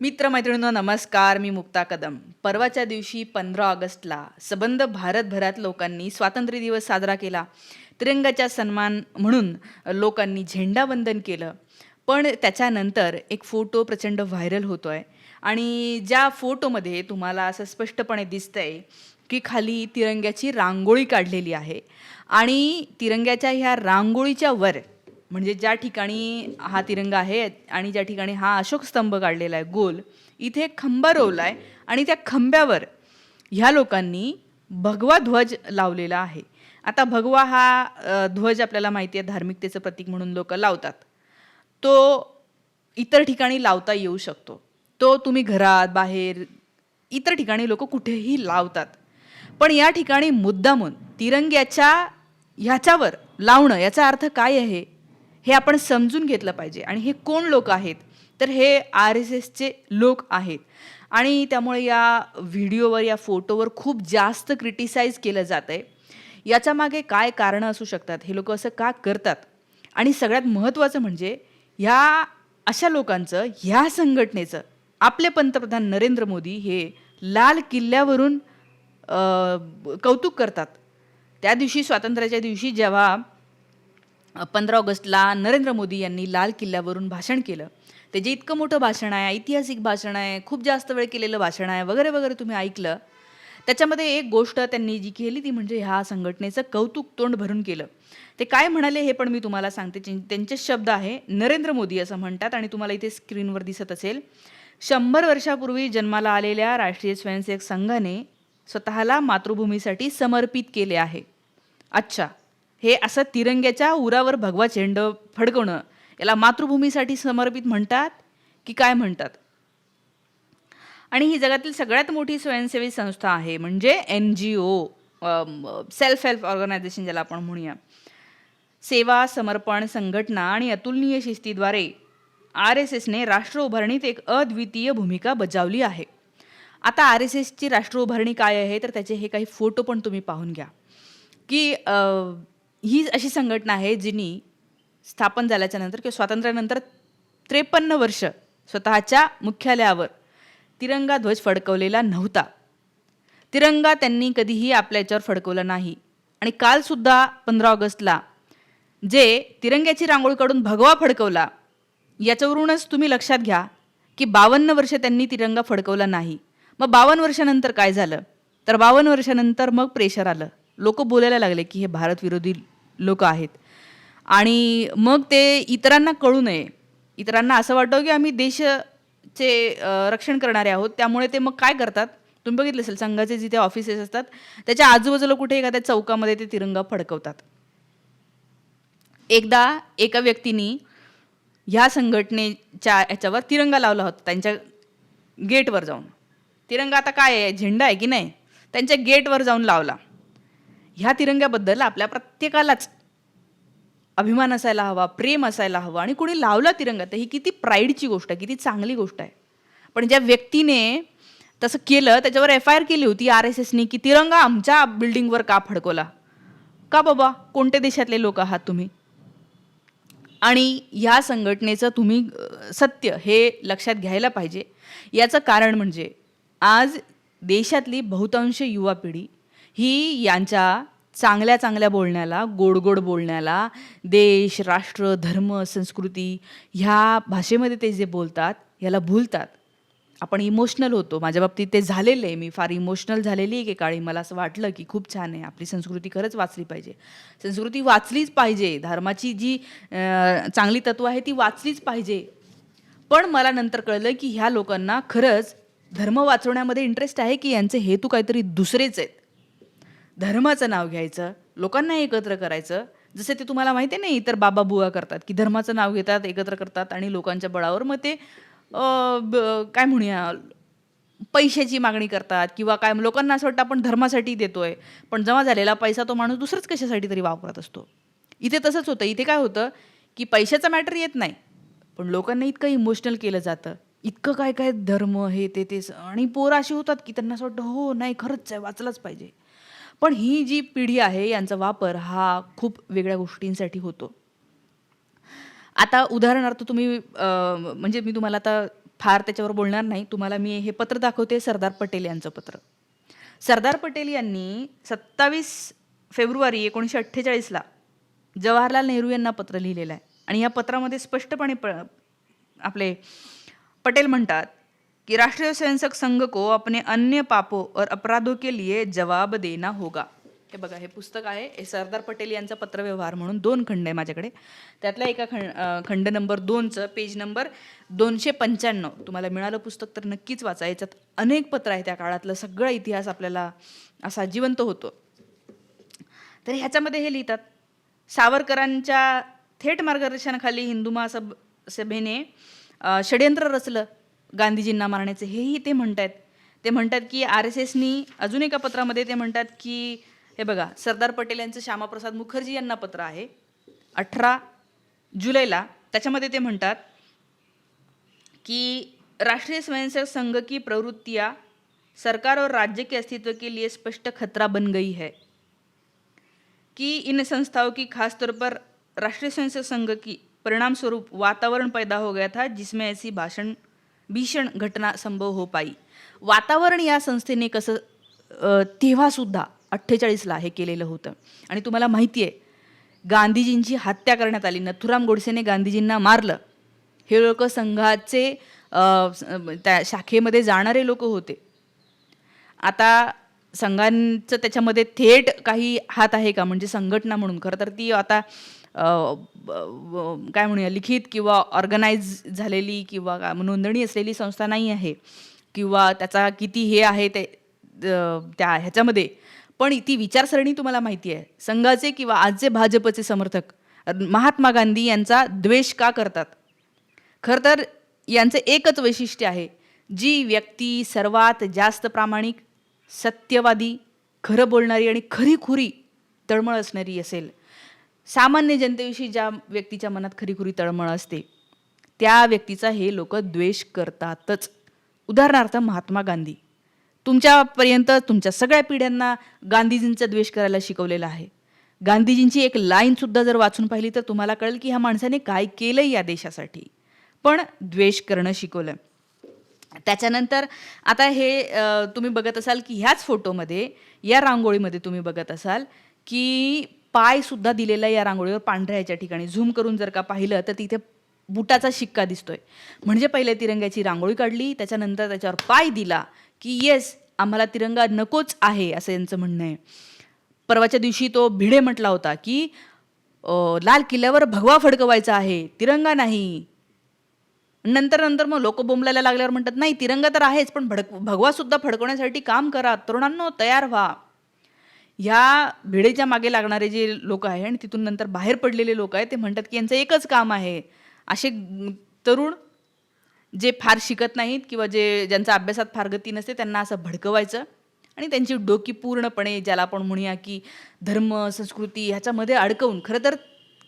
मित्रमैत्रिणींनो नमस्कार. मी मुक्ता कदम. परवाच्या दिवशी पंधरा ऑगस्टला सबंध भारतभरात लोकांनी स्वातंत्र्य दिवस साजरा केला. तिरंगाचा सन्मान म्हणून लोकांनी झेंडावंदन केलं. पण त्याच्यानंतर एक फोटो प्रचंड व्हायरल होतो आहे आणि ज्या फोटोमध्ये तुम्हाला असं स्पष्टपणे दिसतंय की खाली तिरंग्याची रांगोळी काढलेली आहे. आणि तिरंग्याच्या ह्या रांगोळीच्या वर म्हणजे ज्या ठिकाणी हा तिरंगा आहे आणि ज्या ठिकाणी हा अशोक स्तंभ काढलेला आहे गोल इथे एक खंबा रोवला आहे आणि त्या खंब्यावर ह्या लोकांनी भगवा ध्वज लावलेला आहे. आता भगवा हा ध्वज आपल्याला माहिती आहे धार्मिकतेचं प्रतीक म्हणून लोक लावतात. तो इतर ठिकाणी लावता येऊ शकतो. तो तुम्ही घरात बाहेर इतर ठिकाणी लोक कुठेही लावतात. पण या ठिकाणी मुद्दामून तिरंग्याच्या ह्याच्यावर लावणं याचा अर्थ काय आहे? हे आपण समजून घेतलं पाहिजे. आणि हे कोण लोक आहेत? तर हे आर एस एसचे लोक आहेत. आणि त्यामुळे या व्हिडिओवर या फोटोवर खूप जास्त क्रिटिसाइज केलं जात आहे याच्या मागे काय कारणं असू शकतात? हे लोक असं का करतात? आणि सगळ्यात महत्त्वाचं म्हणजे ह्या अशा लोकांचं ह्या संघटनेचं आपले पंतप्रधान नरेंद्र मोदी हे लाल किल्ल्यावरून कौतुक करतात. त्या दिवशी स्वातंत्र्याच्या दिवशी जेव्हा पंधरा ऑगस्टला नरेंद्र मोदी यांनी लाल किल्ल्यावरून भाषण केलं. ते जे इतकं मोठं भाषण आहे ऐतिहासिक भाषण आहे खूप जास्त वेळ केलेलं भाषण आहे वगैरे वगैरे तुम्ही ऐकलं. त्याच्यामध्ये एक गोष्ट त्यांनी जी केली ती म्हणजे ह्या संघटनेचं कौतुक तोंड भरून केलं. ते काय म्हणाले हे पण मी तुम्हाला सांगते. त्यांचे शब्द आहे नरेंद्र मोदी असं म्हणतात आणि तुम्हाला इथे स्क्रीनवर दिसत असेल. शंभर वर्षापूर्वी जन्माला आलेल्या राष्ट्रीय स्वयंसेवक संघाने स्वतःला मातृभूमीसाठी समर्पित केले आहे. अच्छा हे असं तिरंग्याच्या उरावर भगवा चेंड फडकवणं याला मातृभूमीसाठी समर्पित म्हणतात की काय म्हणतात? आणि ही जगातील सगळ्यात मोठी स्वयंसेवी संस्था आहे म्हणजे N G O self help organisation ज्याला आपण म्हणूया. सेवा समर्पण संघटना आणि अतुलनीय शिस्तीद्वारे आर एस एसने राष्ट्र उभारणीत एक अद्वितीय भूमिका बजावली आहे. आता आर एस एसची राष्ट्र उभारणी काय आहे तर त्याचे हे काही फोटो पण तुम्ही पाहून घ्या. की ही अशी संघटना आहे जिनी स्थापन झाल्याच्यानंतर किंवा स्वातंत्र्यानंतर त्रेपन्न वर्ष स्वतःच्या मुख्यालयावर तिरंगा ध्वज फडकवलेला नव्हता. तिरंगा त्यांनी कधीही आपल्या याच्यावर फडकवला नाही. आणि कालसुद्धा पंधरा ऑगस्टला जे तिरंग्याची रांगोळी काढून भगवा फडकवला याच्यावरूनच तुम्ही लक्षात घ्या की बावन्न वर्ष त्यांनी तिरंगा फडकवला नाही. मग बावन्न वर्षानंतर काय झालं? तर बावन्न वर्षानंतर मग प्रेशर आलं. लोक बोलायला लागले की हे भारतविरोधी लोक आहेत. आणि मग ते इतरांना कळू नये. इतरांना असं वाटतं की आम्ही देशाचे रक्षण करणारे आहोत. त्यामुळे ते मग काय करतात? तुम्ही बघितलं असेल संघाचे जिथे ऑफिसेस असतात त्याच्या आजूबाजूला कुठे एखाद्या चौकामध्ये ते तिरंगा फडकवतात. एकदा एका व्यक्तीने ह्या संघटनेच्या ह्याच्यावर तिरंगा लावला होता त्यांच्या गेटवर जाऊन. तिरंगा आता काय आहे? झेंडा आहे की नाही? त्यांच्या गेटवर जाऊन लावला. ह्या तिरंग्याबद्दल आपल्या प्रत्येकालाच अभिमान असायला हवा प्रेम असायला हवं. आणि कोणी लावला तिरंगा तर ही किती प्राईडची गोष्ट आहे किती चांगली गोष्ट आहे. पण ज्या व्यक्तीने तसं केलं त्याच्यावर एफ आय आर केली होती आर एस एसनी की तिरंगा आमच्या बिल्डिंगवर का फडकवला? का बाबा? कोणत्या देशातले लोक आहात तुम्ही? आणि ह्या संघटनेचं तुम्ही सत्य हे लक्षात घ्यायला पाहिजे. याचं कारण म्हणजे आज देशातली बहुतांश युवा पिढी ही यांच्या चांगल्या चांगल्या बोलण्याला गोड गोड बोलण्याला देश राष्ट्र धर्म संस्कृती ह्या भाषेमध्ये ते जे बोलतात याला भूलतात. आपण इमोशनल होतो. माझ्या बाबतीत ते झालेलं आहे. मी फार इमोशनल झालेली आहे काळी. मला असं वाटलं की खूप छान आहे. आपली संस्कृती खरंच वाचली पाहिजे. संस्कृती वाचलीच पाहिजे. धर्माची जी चांगली तत्व आहे ती वाचलीच पाहिजे. पण मला नंतर कळलं की ह्या लोकांना खरंच धर्म वाचवण्यामध्ये इंटरेस्ट आहे की यांचे हेतू काहीतरी दुसरेच आहेत. धर्माचं नाव घ्यायचं लोकांना एकत्र करायचं. जसे ते तुम्हाला माहिती नाही इतर बाबा बुवा करतात की धर्माचं नाव घेतात एकत्र करतात आणि लोकांच्या बळावर मग ते ब- काय म्हणूया पैशाची मागणी करतात किंवा काय लोकांना असं वाटतं आपण धर्मासाठी देतोय पण जमा झालेला पैसा तो माणूस दुसरंच कशासाठी तरी वापरत असतो. इथे तसंच होतं. इथे काय होतं की पैशाचं मॅटर येत नाही पण लोकांना इतकं इमोशनल केलं जातं. इतकं काय काय धर्म हे ते तेच आणि पोरं अशी होतात की त्यांना असं वाटतं हो नाही खरंच आहे वाचलंच पाहिजे. पण ही जी पिढी आहे यांचा वापर हा खूप वेगळ्या गोष्टींसाठी होतो. आता उदाहरणार्थ तुम्ही म्हणजे मी तुम्हाला आता फार त्याच्यावर बोलणार नाही. तुम्हाला मी हे पत्र दाखवते सरदार पटेल यांचं पत्र. सरदार पटेल यांनी सत्तावीस फेब्रुवारी एकोणीसशे अठ्ठेचाळीसला जवाहरलाल नेहरू यांना पत्र लिहिलेलं आहे. आणि या पत्रामध्ये स्पष्टपणे प आपले पटेल म्हणतात कि राष्ट्रीय स्वयंसेवक संघ को अपने अन्य पापों और अपराधों के लिए जवाब देना होगा। हे बघा हे पुस्तक आहे. हे सरदार पटेल यांचा पत्रव्यवहार म्हणून दोन खंड आहे माझ्याकडे. त्यातला एका खंड खंड नंबर दोनचं पेज नंबर दोनशे पंच्याण्णव. तुम्हाला मिळालं पुस्तक तर नक्कीच वाचा. याच्यात अनेक पत्र आहे त्या काळातलं. सगळा इतिहास आपल्याला असा जिवंत होतो. तर ह्याच्यामध्ये हे लिहितात सावरकरांच्या थेट मार्गदर्शनाखाली हिंदू महासभ सभेने षड्यंत्र षडयंत्र रचलं. गांधीजींना मारण्याचे हेही ते म्हणत आहेत ते म्हणतात की आर एस एसनी अजून एका पत्रामध्ये ते म्हणतात की हे बघा सरदार पटेल यांचं श्यामाप्रसाद मुखर्जी यांना पत्र आहे अठरा जुलैला. त्याच्यामध्ये ते म्हणतात की राष्ट्रीय स्वयंसेवक संघ की प्रवृत्तियाँ सरकार और राज्य के अस्तित्व के लिए स्पष्ट खतरा बन गई है. कि इन संस्थाओं की खास तौर पर राष्ट्रीय स्वयंसेवक संघ की परिणाम स्वरूप वातावरण पैदा हो गया था जिसमें ऐसी भाषण भीषण घटना संभव हो पाई. वातावरण या संस्थेने कसं तेव्हासुद्धा अठ्ठेचाळीसला हे केलेलं होतं. आणि तुम्हाला माहिती आहे गांधीजींची हत्या करण्यात आली. नथुराम गोडसेने गांधीजींना मारलं. हे लोक संघाचे त्या शाखेमध्ये जाणारे लोक होते. आता संघांचं त्याच्यामध्ये थेट काही हात आहे का? म्हणजे संघटना म्हणून. खरं तर ती आता काय म्हणूया लिखित किंवा ऑर्गनाईज झालेली किंवा का- नोंदणी असलेली संस्था नाही आहे. किंवा त्याचा किती हे आहे ते त्या ह्याच्यामध्ये. पण ती विचारसरणी तुम्हाला माहिती आहे. संघाचे किंवा आजचे भाजपचे समर्थक महात्मा गांधी यांचा द्वेष का करतात? खरं तर यांचं एकच वैशिष्ट्य आहे. जी व्यक्ती सर्वात जास्त प्रामाणिक सत्यवादी खरं बोलणारी आणि खरीखुरी तळमळ असणारी असेल. सामान्य जनतेविषयी ज्या व्यक्तीच्या मनात खरीखुरी तळमळ असते त्या व्यक्तीचा हे लोक द्वेष करतातच. उदाहरणार्थ महात्मा गांधी. तुमच्यापर्यंत तुमच्या सगळ्या पिढ्यांना गांधीजींचा द्वेष करायला शिकवलेला आहे. गांधीजींची एक लाईनसुद्धा जर वाचून पाहिली तर तुम्हाला कळेल की ह्या माणसाने काय केलं या देशासाठी. पण द्वेष करणं शिकवलं. त्याच्यानंतर आता हे तुम्ही बघत असाल की ह्याच फोटोमध्ये या रांगोळीमध्ये तुम्ही बघत असाल की पाय सुद्धा दिलेला या रांगोळीवर पांढऱ्या याच्या ठिकाणी. झूम करून जर का पाहिलं तर तिथे बुटाचा शिक्का दिसतोय. म्हणजे पहिले तिरंग्याची रांगोळी काढली त्याच्यानंतर त्याच्यावर पाय दिला की येस आम्हाला तिरंगा नकोच आहे असं यांचं म्हणणं आहे. परवाच्या दिवशी तो भिडे म्हटला होता की लाल किल्ल्यावर भगवा फडकवायचा आहे तिरंगा नाही. नंतर नंतर मग लोक बोंबलायला लागल्यावर म्हणतात नाही तिरंगा तर आहेच पण भडक भगवा सुद्धा फडकवण्यासाठी काम करा तरुणांनो तयार व्हा. ह्या भिडेच्या मागे लागणारे जे लोक आहे आणि तिथून नंतर बाहेर पडलेले लोक आहेत ते म्हणतात की यांचं एकच काम आहे. असे तरुण जे फार शिकत नाहीत किंवा जे ज्यांचा अभ्यासात फार गती नसते त्यांना असं भडकवायचं आणि त्यांची डोकी पूर्णपणे ज्याला आपण म्हणूया की धर्म संस्कृती ह्याच्यामध्ये अडकवून खरं तर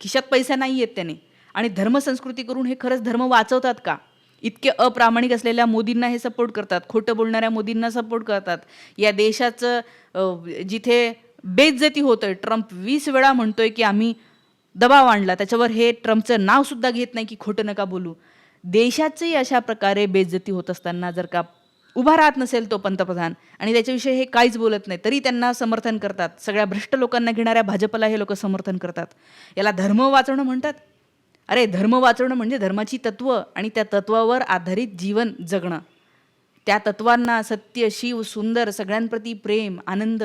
खिशात पैसा नाही आहेत त्याने. आणि धर्म संस्कृती करून हे खरंच धर्म वाचवतात का? इतके अप्रामाणिक असलेल्या मोदींना हे सपोर्ट करतात. खोटं बोलणाऱ्या मोदींना सपोर्ट करतात. या देशाचं जिथे बेइज्जती आहे ट्रम्प वीस वेळा म्हणतोय की आम्ही दबाव आणला त्याच्यावर हे ट्रम्पचं नावसुद्धा घेत नाही की खोटं नका बोलू. देशाची अशा प्रकारे बेइज्जती होत असताना जर का उभा राहत नसेल तो पंतप्रधान आणि त्याच्याविषयी हे काहीच बोलत नाही तरी त्यांना समर्थन करतात. सगळ्या भ्रष्ट लोकांना घेणाऱ्या भाजपला हे लोक समर्थन करतात. याला धर्म वाचवणं म्हणतात? अरे धर्म वाचवणं म्हणजे धर्माची तत्व आणि त्या तत्वावर आधारित जीवन जगणं. त्या तत्वांना सत्य शिव सुंदर सगळ्यांप्रती प्रेम आनंद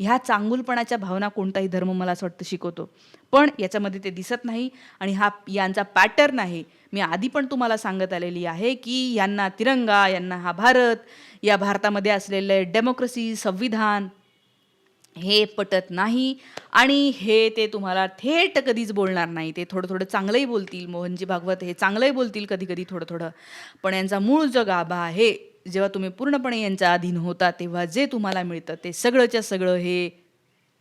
ह्या चांगुलपणाच्या भावना कोणताही धर्म मला असं वाटतं शिकवतो. पण याच्यामध्ये ते दिसत नाही आणि हा यांचा पॅटर्न आहे. मी आधी पण तुम्हाला सांगत आलेली आहे की यांना तिरंगा यांना हा भारत या भारतामध्ये असलेले डेमोक्रेसी संविधान हे पटत नाही. आणि हे ते तुम्हाला थेट कधीच बोलणार नाही. ते थोडं थोडं चांगलंही बोलतील. मोहनजी भागवत हे चांगलंही बोलतील कधी कधी थोडं थोडं. पण यांचा मूळ जो गाभा आहे जेव्हा तुम्ही पूर्णपणे यांच्या अधीन होता तेव्हा जे तुम्हाला मिळतं ते सगळंच्या सगळं हे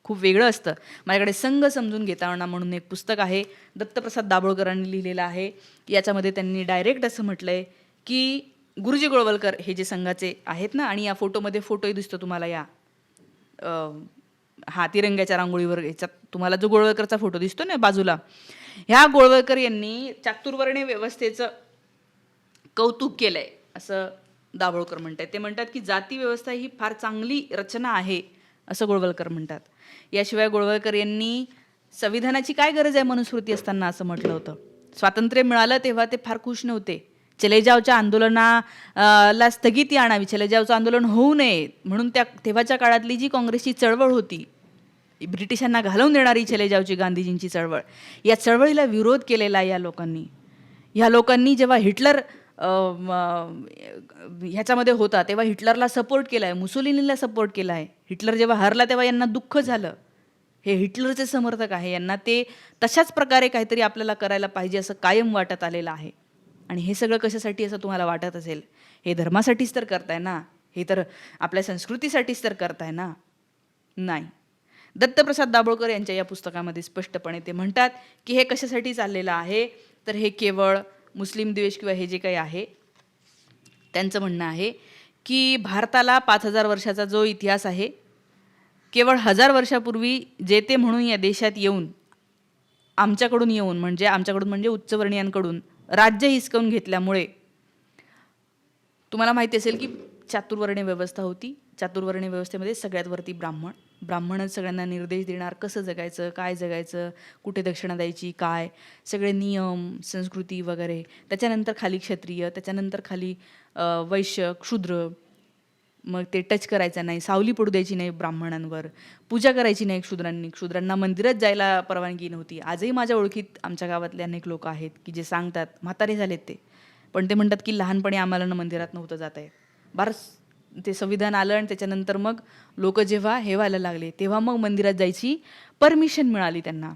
खूप वेगळं असतं. माझ्याकडे संघ समजून घेताना म्हणून एक पुस्तक आहे दत्तप्रसाद दाभोळकरांनी लिहिलेलं आहे. याच्यामध्ये त्यांनी डायरेक्ट असं म्हटलं आहे की गुरुजी गोळवलकर हे जे संघाचे आहेत ना आणि या फोटोमध्ये फोटोही दिसतो तुम्हाला या हा तिरंग्याच्या रांगोळीवर याच्यात तुम्हाला जो गोळवळकरचा फोटो दिसतो ना बाजूला ह्या गोळवळकर यांनी चातुर्वर्ण्य व्यवस्थेचं कौतुक केलंय असं दाभोळकर म्हणतात ते म्हणतात की जाती व्यवस्था ही फार चांगली रचना आहे असं गोळवळकर म्हणतात. याशिवाय गोळवळकर यांनी संविधानाची काय गरज आहे मनुस्मृती असताना असं म्हटलं होतं. स्वातंत्र्य मिळालं तेव्हा ते फार खुश नव्हते. चलेजावच्या आंदोलनाला स्थगिती आणावी चलेजावचं आंदोलन होऊ नये म्हणून त्या तेव्हाच्या काळातली जी काँग्रेसची चळवळ होती ब्रिटिशांना घालवून देणारी चलेजावची गांधीजींची चळवळ या चळवळीला विरोध केलेला या लोकांनी. ह्या लोकांनी जेव्हा हिटलर ह्याच्यामध्ये होता तेव्हा हिटलरला सपोर्ट केला आहे मुसोलिनीला सपोर्ट केला आहे हिटलर जेव्हा हरला तेव्हा यांना दुःख झालं. हे हिटलरचे समर्थक आहे यांना ते तशाच प्रकारे काहीतरी आपल्याला करायला पाहिजे असं कायम वाटत आलेलं आहे. आणि हे सगळं कशासाठी असं तुम्हाला वाटत असेल? हे धर्मासाठीच तर करताय ना? हे तर आपल्या संस्कृतीसाठीच तर करताय ना? नाही. दत्तप्रसाद दाभोळकर यांच्या या पुस्तकामध्ये स्पष्टपणे ते म्हणतात की हे कशासाठी चाललेलं आहे? तर हे केवळ मुस्लिम द्वेष किंवा हे जे काही आहे त्यांचं म्हणणं आहे की भारताला पाच हजार वर्षाचा जो इतिहास आहे केवळ हजार वर्षापूर्वी जेते म्हणून या देशात येऊन आमच्याकडून येऊन म्हणजे आमच्याकडून म्हणजे उच्चवर्णीयांकडून राज्य हिसकावून घेतल्यामुळे तुम्हाला माहिती असेल की चातुर्वर्ण्य व्यवस्था होती. चातुर्वर्ण्य व्यवस्थेमध्ये सगळ्यात वरती ब्राह्मण. ब्राह्मणच सगळ्यांना निर्देश देणार कसं जगायचं काय जगायचं कुठे दक्षिणा द्यायची काय सगळे नियम संस्कृती वगैरे. त्याच्यानंतर खाली क्षत्रिय त्याच्यानंतर खाली वैश्य क्षुद्र मग ते टच करायचं नाही. सावली पडू द्यायची नाही ब्राह्मणांवर. पूजा करायची नाही क्षुद्रांनी. क्षुद्रांना मंदिरात जायला परवानगी नव्हती. आजही माझ्या ओळखीत आमच्या गावातले अनेक लोक आहेत की जे सांगतात म्हातारे झालेत ते. पण ते म्हणतात की लहानपणी आम्हाला ना मंदिरात नव्हतं जात आहे बरंच ते संविधान आलं आणि त्याच्यानंतर मग लोक जेव्हा हे व्हायला लागले तेव्हा मग मंदिरात जायची परमिशन मिळाली त्यांना.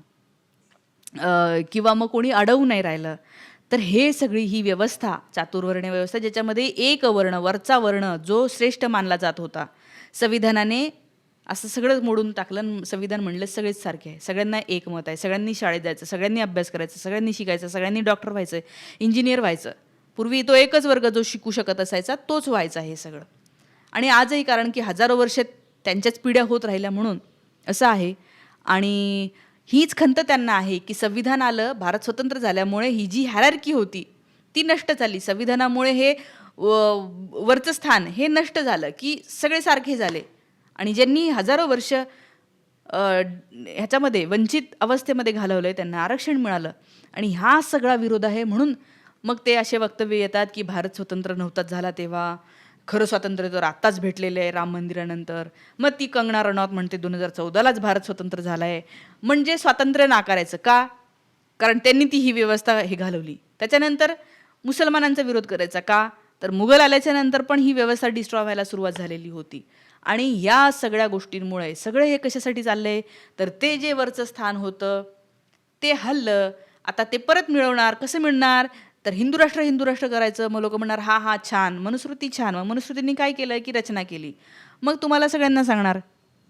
किंवा मग कोणी अडवू नाही राहिलं. तर हे सगळी ही व्यवस्था चातुर्वर्ण व्यवस्था ज्याच्यामध्ये एक वर्ण वरचा वर्ण जो श्रेष्ठ मानला जात होता. संविधानाने असं सगळं मोडून टाकलं संविधान म्हणलं सगळेच सारखे आहे. सगळ्यांना एक मत आहे. सगळ्यांनी शाळेत जायचं सगळ्यांनी अभ्यास करायचा सगळ्यांनी शिकायचं सगळ्यांनी डॉक्टर व्हायचं इंजिनियर व्हायचं. पूर्वी तो एकच वर्ग जो शिकू शकत असायचा तोच व्हायचा हे सगळं. आणि आजही कारण की हजारो वर्ष त्यांच्याच पिढ्या होत राहिल्या म्हणून असं आहे. आणि हीच खंत त्यांना आहे की संविधान आलं भारत स्वतंत्र झाल्यामुळे ही जी हॅरार्की होती ती नष्ट झाली. संविधानामुळे हे व- वरचं स्थान हे नष्ट झालं की सगळे सारखे झाले. आणि ज्यांनी हजारो वर्ष ह्याच्यामध्ये वंचित अवस्थेमध्ये घालवलं आहे त्यांना आरक्षण मिळालं. आणि हा सगळा विरोध आहे म्हणून मग ते असे वक्तव्य येतात की भारत स्वतंत्र नव्हताच झाला तेव्हा. खरं स्वातंत्र्य तर आत्ताच भेटलेलं आहे राम मंदिरानंतर. मग ती कंगना रनौत म्हणते दोन हजार चौदालाच भारत स्वतंत्र झाला आहे म्हणजे स्वातंत्र्य नाकारायचं का? कारण त्यांनी ती ही व्यवस्था हे घालवली. त्याच्यानंतर मुसलमानांचा विरोध करायचा का? तर मुघल आल्याच्यानंतर पण ही व्यवस्था डिस्ट्रॉय व्हायला सुरुवात झालेली होती. आणि या सगळ्या गोष्टींमुळे सगळं हे कशासाठी चाललंय? तर ते जे वरचं स्थान होतं ते हल्लं. आता ते परत मिळवणार कसं मिळणार? तर हिंदू राष्ट्र हिंदू राष्ट्र करायचं मग लोक म्हणणार हा हा छान मनुस्मृती छान. मग मनुस्मृतींनी काय केलं की रचना केली? मग तुम्हाला सगळ्यांना सांगणार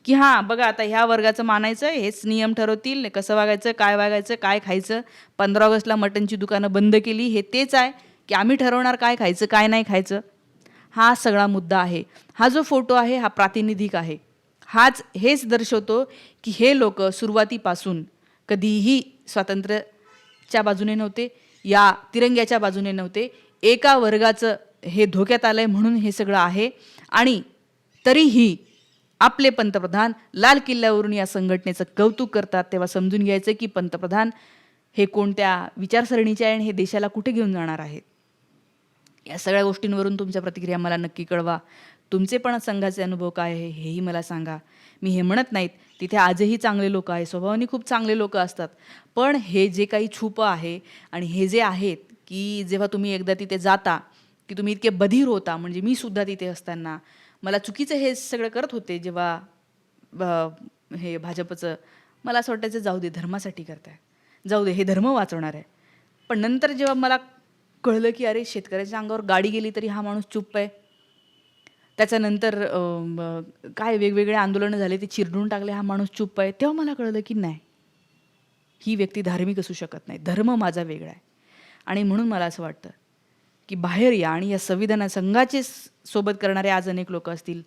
की हां बघा आता ह्या वर्गाचं मानायचं हेच नियम ठरवतील कसं वागायचं काय वागायचं काय खायचं पंधरा ऑगस्टला मटनची दुकानं बंद केली हे तेच आहे की आम्ही ठरवणार काय खायचं काय नाही खायचं? हा सगळा मुद्दा आहे. हा जो फोटो आहे हा प्रातिनिधिक आहे. हाच हेच दर्शवतो की हे लोक सुरुवातीपासून कधीही स्वातंत्र्याच्या बाजूने नव्हते. या तिरंग्याच्या बाजूने नव्हते. एका वर्गाचं हे धोक्यात आलंय म्हणून हे सगळं आहे. आणि तरीही आपले पंतप्रधान लाल किल्ल्यावरून या संघटनेचं कौतुक करतात तेव्हा समजून घ्यायचं की पंतप्रधान हे कोणत्या विचारसरणीचे आहे आणि हे देशाला कुठे घेऊन जाणार आहेत? या सगळ्या गोष्टींवरून तुमच्या प्रतिक्रिया मला नक्की कळवा. तुमचे पण संघाचे अनुभव काय आहे हेही मला सांगा. मी हे म्हणत नाहीत तिथे आजही चांगले लोक आहे स्वभावाने खूप चांगले लोक असतात. पण हे जे काही छुप आहे आणि हे जे आहेत की जेव्हा तुम्ही एकदा तिथे जाता की तुम्ही इतके बधीर होता म्हणजे मी सुद्धा तिथे असताना मला चुकीचं हे सगळं करत होते जेव्हा हे भाजपचं मला असं वाटायचं जाऊ दे धर्मासाठी करताय. जाऊ दे हे धर्म वाचवणार आहे. पण नंतर जेव्हा मला कळलं की अरे शेतकऱ्याच्या अंगावर गाडी गेली तरी हा माणूस चुप आहे. त्याच्यानंतर ब- काय वेगवेगळे आंदोलनं झाले ते चिरडून टाकले हा माणूस चुप आहे. तेव्हा मला कळलं की नाही. ही व्यक्ती धार्मिक असू शकत नाही. धर्म माझा वेगळा आहे. आणि म्हणून मला असं वाटतं की बाहेर या आणि या संविधाना संघाचे सोबत करणारे आज अनेक लोक असतील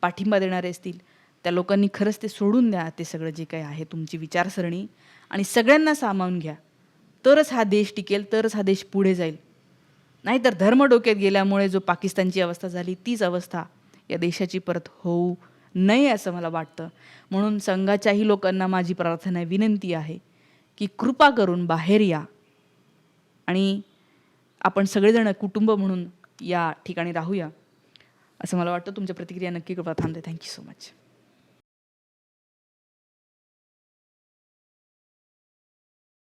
पाठिंबा देणारे असतील त्या लोकांनी खरंच ते सोडून द्या ते सगळं जे काही आहे तुमची विचारसरणी. आणि सगळ्यांना सामावून घ्या. तरच हा देश टिकेल तरच हा देश पुढे जाईल. नाहीतर धर्म डोक्यात गेल्यामुळे जो पाकिस्तानची अवस्था झाली तीच अवस्था या देशाची परत होऊ नये असं मला वाटतं. म्हणून संघाच्याही लोकांना माझी प्रार्थना विनंती आहे की कृपा करून बाहेर या आणि आपण सगळेजण कुटुंब म्हणून या ठिकाणी राहूया असं मला वाटतं. तुमच्या प्रतिक्रिया नक्की कृपा थांबते. Thank you so much